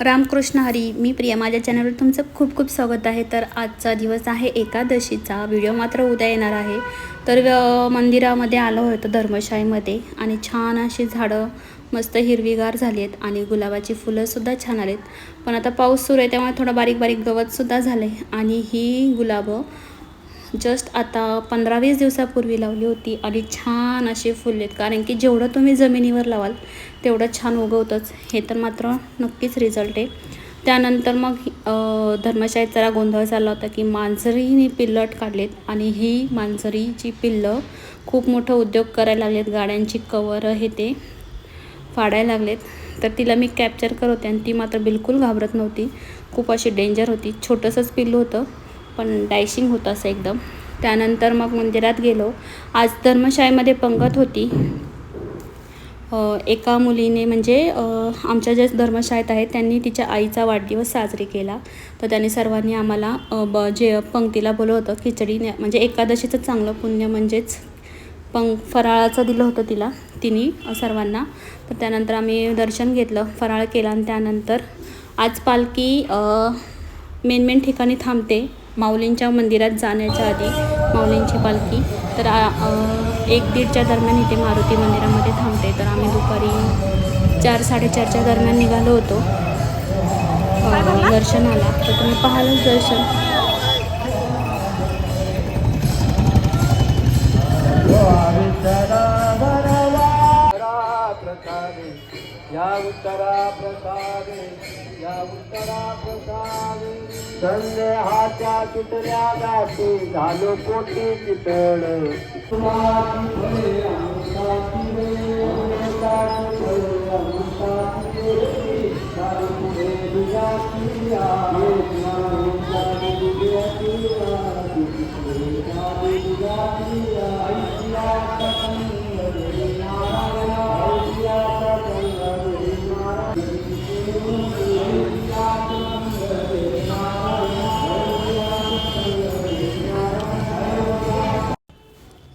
रामकृष्ण हरी मी प्रिया. माझ्या चॅनलवर तुमचं खूप खूप स्वागत आहे. तर आजचा दिवस आहे एकादशीचा. व्हिडिओ मात्र उद्या येणार आहे. तर मंदिरामध्ये आलो होतो धर्मशाळेमध्ये आणि छान अशी झाडं मस्त हिरवीगार झाली आहेत आणि गुलाबाची फुलंसुद्धा छान आलेत. पण आता पाऊस सुरू आहे त्यामुळे थोडं बारीक बारीक गवतसुद्धा झालं आहे आणि ही गुलाबं जस्ट आता पंधरा वीस दिवसापूर्वी लावली होती आणि छान असे फुललेत कारण की जेवढं तुम्ही जमिनीवर लावाल तेवढं छान उगवतंच. हे तर मात्र नक्कीच रिझल्ट आहे. त्यानंतर मग धर्मशाळेत जरा गोंधळ झाला होता की मांजरीने पिल्लट काढलेत आणि ही मांजरीची पिल्लं खूप मोठं उद्योग करायला लागलेत. गाड्यांची कवर हे ते फाडायला लागलेत. तर तिला मी कॅप्चर करत होते आणि ती मात्र बिलकुल घाबरत नव्हती. खूप अशी डेंजर होती. छोटंसंच पिल्लू होतं. पण डायशिंग होतं असं एकदम. त्यानंतर मग मंदिरात गेलो. आज धर्मशाळेमध्ये पंगत होती. एका मुलीने म्हणजे आमच्या ज्या धर्मशाळेत आहेत त्यांनी तिच्या आईचा वाढदिवस साजरी केला. तर त्यांनी सर्वांनी आम्हाला ब जे पंक्तीला बोलवलं होतं खिचडीने म्हणजे एकादशीचं चांगलं पुण्य म्हणजेच पंग फराळाचं दिलं होतं तिला तिने सर्वांना. तर त्यानंतर आम्ही दर्शन घेतलं फराळ केला आणि त्यानंतर आज पालखी मेन मेन ठिकाणी थांबते. माऊलींच्या मंदिरात जाण्याच्या आधी माऊलींची पालखी. तर एक दीडच्या दरम्यान इथे मारुती मंदिरामध्ये थांबते. तर आम्ही दुपारी चार साडेचारच्या दरम्यान निघालो होतो. दर्शनाला. तर तुम्ही पाहालच दर्शन. या उत्तरा या उत्तरा प्रसादे. संदेहाच्या चितल्या गाठी झालो कोटी चितळ तुमाची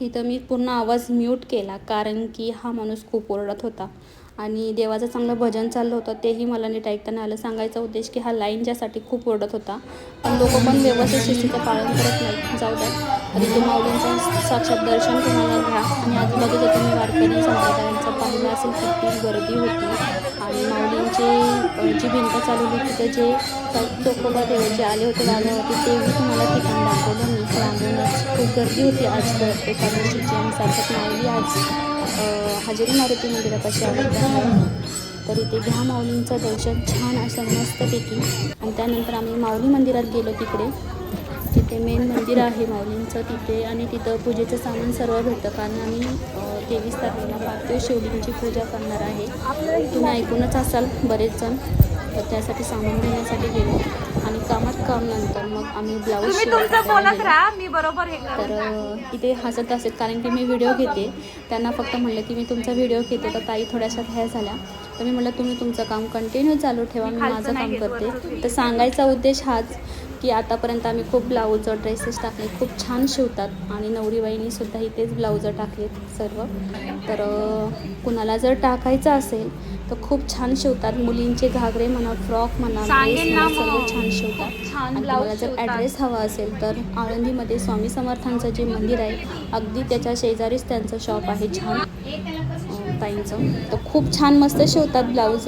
इथं मी पूर्ण आवाज म्यूट केला कारण की हा माणूस खूप ओरडत होता. आणि देवाचं चांगलं भजन चाललं होतं तेही मला नीट ऐकताना आलं. सांगायचा उद्देश की हा लाईन ज्यासाठी खूप ओरडत होता पण लोक पण व्यवस्थित शिस्तीचं पालन करत नाही जाऊ द्या. तर इथे माऊलींचं साक्षात दर्शन तुम्हाला घ्या. आणि आजूबाजूला तुम्ही वारकरी संप्रदायांचं पाहिलं असेल किती गर्दी होती. माऊलींचे जी भिंत चालवली तिथे जे चोकोबा देव जे आले होते वाघावरती ते तुम्हाला ठिकाण दाखवलं. मी लांबूनच खूप गर्दी होती आज तर. एकादशीची आणि साक्षात माऊली आज हजेरी मारुती मंदिरापाशी आले तर इथे घ्या माऊलींचं दर्शन छान असं मस्तपैकी. आणि त्यानंतर आम्ही माऊली मंदिरात गेलो तिकडे. तिथे मेन मंदिर आहे माऊलींचं. तिथे आणि तिथं पूजेचं सामान सर्व भेटतं. कारण आम्ही तेवीस तारखेला पार्थिव शिवलिंगची पूजा करणार आहे. तुम्ही ऐकूनच असाल बरेच जण तर त्यासाठी सामान घेण्यासाठी गेलो. आणि कामात काम नंतर मग आम्ही ब्लाऊज. तर इथे हसत असेल कारण की मी व्हिडिओ घेते. त्यांना फक्त म्हणलं की मी तुमचा व्हिडिओ घेते. तर ताई थोड्याशा ह्या झाल्या. तर मी म्हटलं तुम्ही तुमचं काम कंटिन्यू चालू ठेवा. मी माझं काम करते. तर सांगायचा उद्देश हाच. की आतापर्यंत आम्ही खूप ब्लाऊज ड्रेसेस टाकले खूप छान शिवतात आणि नवरी वहिनीसुद्धा इथेच ब्लाऊज टाकलेत सर्व. तर कुणाला जर टाकायचं असेल तर खूप छान शिवतात. मुलींचे घागरे म्हणा फ्रॉक म्हणा सर्व. छान शिवतात. आणि तुम्हाला जर. ॲड्रेस हवा असेल तर आळंदीमध्ये स्वामी समर्थांचं जे मंदिर आहे अगदी त्याच्या शेजारीच त्यांचं शॉप आहे छान. ताईंचं. तर खूप छान मस्त शिवतात ब्लाऊज.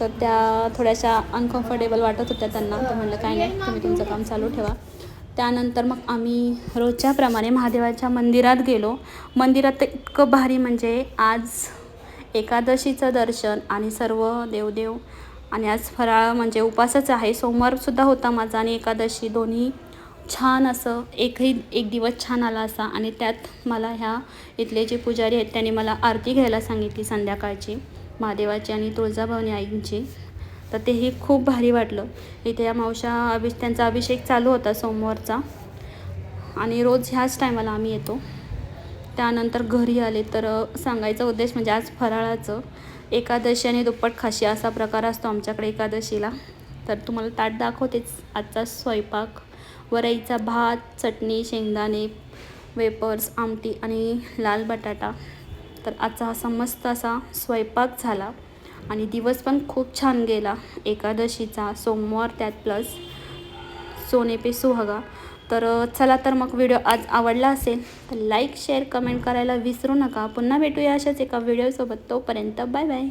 तर त्या थोड्याशा अनकम्फर्टेबल वाटत होत्या त्यांना. तर म्हणलं काय नाही तुम्ही तुमचं काम चालू ठेवा. त्यानंतर मग आम्ही रोजच्याप्रमाणे महादेवाच्या मंदिरात गेलो. मंदिरात तर इतकं भारी म्हणजे आज एकादशीचं दर्शन आणि सर्व देवदेव आणि आज फराळ म्हणजे उपासच आहे. सोमवारसुद्धा होता माझा आणि एकादशी. दोन्ही छान असं एकही एक दिवस छान आला असा. आणि त्यात मला ह्या इथले जे पुजारी आहेत त्यांनी मला आरती घ्यायला सांगितली संध्याकाळची. महादेवाची आणि तुळजाभवानी आईंची. तर तेही खूप भारी वाटलं. इथे या मावशा अभि त्यांचा अभिषेक चालू होता सोमवारचा. आणि रोज ह्याच टायमाला आम्ही येतो. त्यानंतर घरी आले तर सांगायचा उद्देश म्हणजे आज फराळाचं एकादशी आणि दुप्पट खाशी असा प्रकार असतो आमच्याकडे एकादशीला. तर तुम्हाला ताट दाखवतेच. आजचा स्वयंपाक वरईचा भात चटणी शेंगदाणे वेपर्स आमटी आणि लाल बटाटा. तर आजचा असा मस्त असा स्वयंपाक झाला आणि दिवस पण खूप छान गेला. एकादशीचा सोमवार त्यात प्लस सोने पे सुहागा. तर चला तर मग व्हिडिओ आज आवडला असेल तर लाईक शेअर कमेंट करायला विसरू नका. पुन्हा भेटूया अशाच एका व्हिडिओसोबत तोपर्यंत बाय बाय